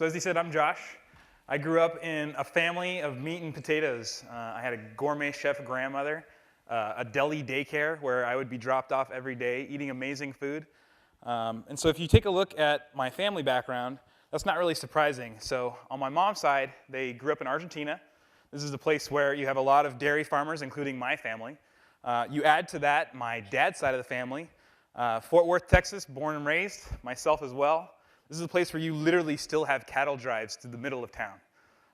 So, as he said, I'm Josh. I grew up in a family of meat and potatoes. Uh, I had a gourmet chef grandmother, uh, a deli daycare where I would be dropped off every day eating amazing food. Um, and so, if you take a look at my family background, that's not really surprising. So, on my mom's side, they grew up in Argentina. This is a place where you have a lot of dairy farmers, including my family. Uh, you add to that my dad's side of the family, uh, Fort Worth, Texas, born and raised, myself as well. This is a place where you literally still have cattle drives to the middle of town.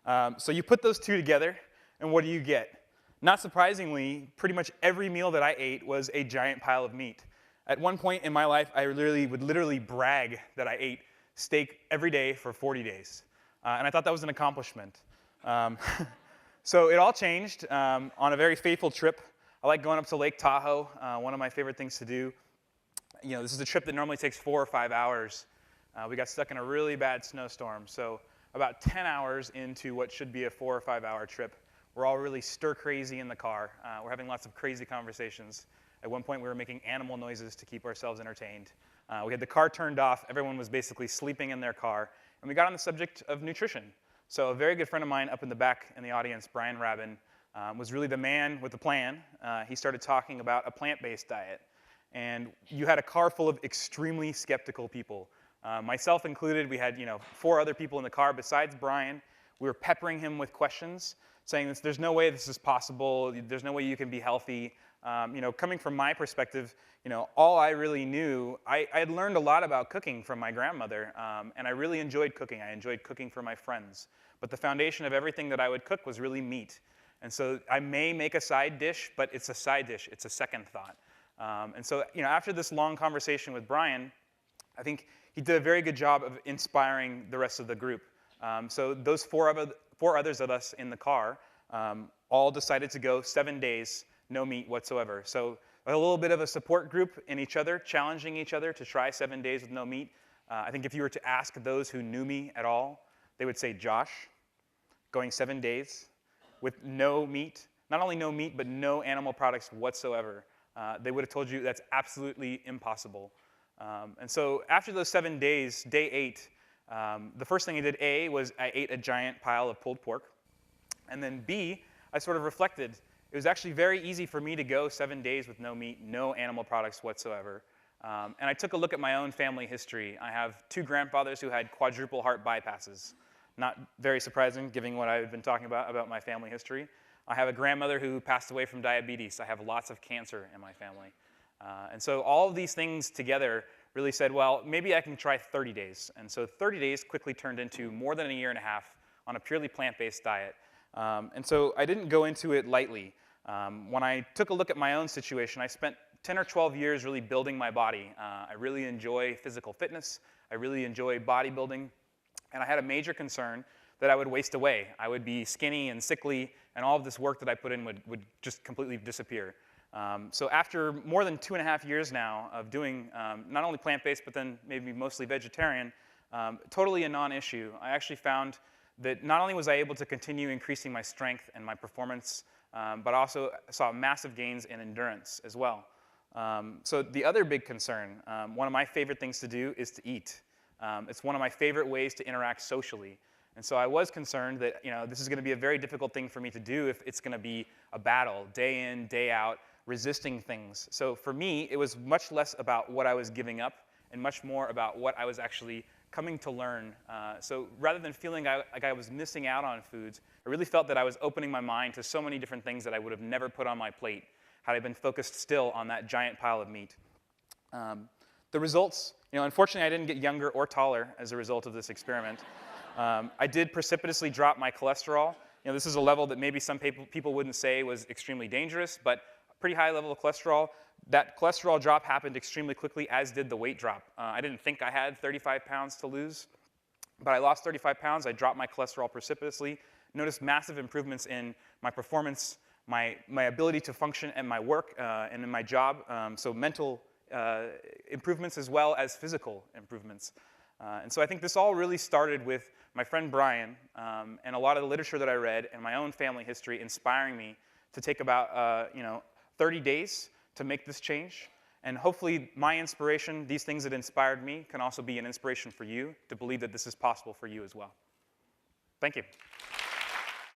Um, so you put those two together, and what do you get? Not surprisingly, pretty much every meal that I ate was a giant pile of meat. At one point in my life, I literally would literally brag that I ate steak every day for 40 days. Uh, and I thought that was an accomplishment. Um, so it all changed um, on a very faithful trip. I like going up to Lake Tahoe, uh, one of my favorite things to do. You know, this is a trip that normally takes four or five hours. Uh, we got stuck in a really bad snowstorm. So, about 10 hours into what should be a four or five hour trip, we're all really stir crazy in the car. Uh, we're having lots of crazy conversations. At one point, we were making animal noises to keep ourselves entertained. Uh, we had the car turned off. Everyone was basically sleeping in their car. And we got on the subject of nutrition. So, a very good friend of mine up in the back in the audience, Brian Rabin, um, was really the man with the plan. Uh, he started talking about a plant based diet. And you had a car full of extremely skeptical people uh, myself included, we had you know four other people in the car besides Brian. We were peppering him with questions, saying there's no way this is possible. There's no way you can be healthy. Um, you know, coming from my perspective, you know, all I really knew, I, I had learned a lot about cooking from my grandmother, um, and I really enjoyed cooking. I enjoyed cooking for my friends. But the foundation of everything that I would cook was really meat. And so I may make a side dish, but it's a side dish. It's a second thought. Um, and so, you know, after this long conversation with Brian, I think he did a very good job of inspiring the rest of the group. Um, so those four, of, four others of us in the car um, all decided to go seven days, no meat whatsoever. So a little bit of a support group in each other, challenging each other to try seven days with no meat. Uh, I think if you were to ask those who knew me at all, they would say, Josh, going seven days with no meat, not only no meat, but no animal products whatsoever. Uh, they would have told you that's absolutely impossible. Um, and so after those seven days, day eight, um, the first thing I did, A, was I ate a giant pile of pulled pork. And then B, I sort of reflected. It was actually very easy for me to go seven days with no meat, no animal products whatsoever. Um, and I took a look at my own family history. I have two grandfathers who had quadruple heart bypasses. Not very surprising, given what I've been talking about about my family history. I have a grandmother who passed away from diabetes. I have lots of cancer in my family. Uh, and so all of these things together really said, well, maybe I can try 30 days. And so 30 days quickly turned into more than a year and a half on a purely plant based diet. Um, and so I didn't go into it lightly. Um, when I took a look at my own situation, I spent 10 or 12 years really building my body. Uh, I really enjoy physical fitness, I really enjoy bodybuilding, and I had a major concern that I would waste away. I would be skinny and sickly, and all of this work that I put in would, would just completely disappear. Um, so after more than two and a half years now of doing um, not only plant-based, but then maybe mostly vegetarian, um, totally a non-issue, I actually found that not only was I able to continue increasing my strength and my performance, um, but also saw massive gains in endurance as well. Um, so the other big concern, um, one of my favorite things to do is to eat. it's one of my favorite ways to interact socially. And so I was concerned that you know, this is going to be a very difficult thing for me to do if it's going to be a battle, day in, day out, resisting things. So for me, it was much less about what I was giving up and much more about what I was actually coming to learn. Uh, so rather than feeling I, like I was missing out on foods, I really felt that I was opening my mind to so many different things that I would have never put on my plate had I been focused still on that giant pile of meat. Um, the results, you know, unfortunately, I didn't get younger or taller as a result of this experiment. Um, I did precipitously drop my cholesterol. You know, this is a level that maybe some people, people wouldn't say was extremely dangerous, but pretty high level of cholesterol. That cholesterol drop happened extremely quickly, as did the weight drop. Uh, I didn't think I had 35 pounds to lose, but I lost 35 pounds. I dropped my cholesterol precipitously. Noticed massive improvements in my performance, my, my ability to function at my work uh, and in my job. Um, so mental uh, improvements as well as physical improvements. Uh, and so I think this all really started with my friend Brian um, and a lot of the literature that I read and my own family history inspiring me to take about, uh, you know, 30 days to make this change. And hopefully, my inspiration, these things that inspired me, can also be an inspiration for you to believe that this is possible for you as well. Thank you.